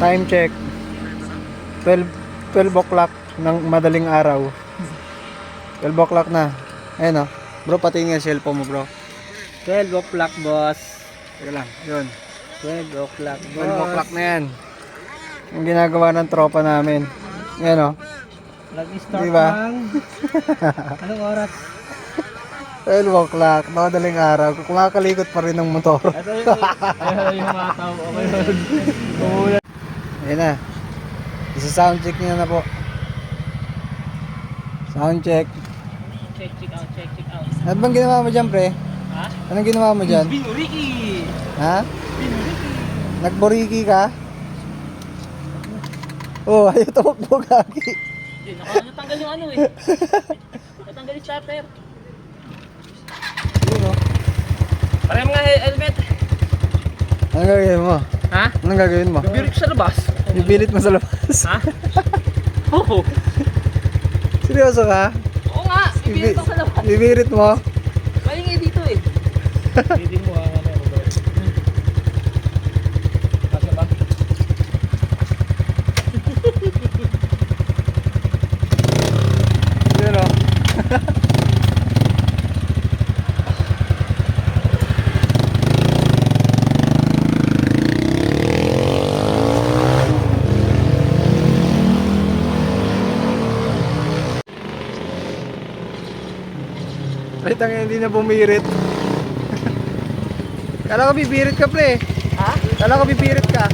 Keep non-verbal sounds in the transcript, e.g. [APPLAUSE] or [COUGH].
Time check. 12, 12 o'clock ng madaling araw. 12 o'clock na. Ayun o. Bro, pati nga cellphone mo bro. 12 o'clock, boss. Teka lang. Yun. 12 o'clock, 12 o'clock na yan. Ang ginagawa ng tropa namin. Yan o. Nag-start Di ba? ng... [LAUGHS] Anong oras? 12 o'clock. Madaling araw. Kumakalikot pa rin ng motor. Ito yung... Ayun yung mataw. Okay yun. [LAUGHS] Ayun na. Isa sound check niya na po. Sound check. Check, check out, check, check out. Ano bang ginawa mo dyan, pre? Ha? Anong ginawa mo dyan? Binuriki! Ha? Binuriki! Nagboriki ka? Oh, [LAUGHS] ayaw tumakbo gagi. Hindi, naka- natanggal yung ano eh. [LAUGHS] Natanggal yung starter. Yun, oh. Parang mga he- helmet. Anong gagawin mo? Ha? Anong gagawin mo? Bibirik sa labas. Bibilit mo sa labas. Ha? [LAUGHS] Oo. Seryoso ka? Oo nga. Bibirik pa sa labas. Bibirit mo? Malingi dito eh. [LAUGHS] Hindi mo ang ano. Kasya ba? Yun, oh. Ay, tanga, hindi na bumirit. [LAUGHS] Kala ko bibirit ka, pre. Ha? Kala ko bibirit ka.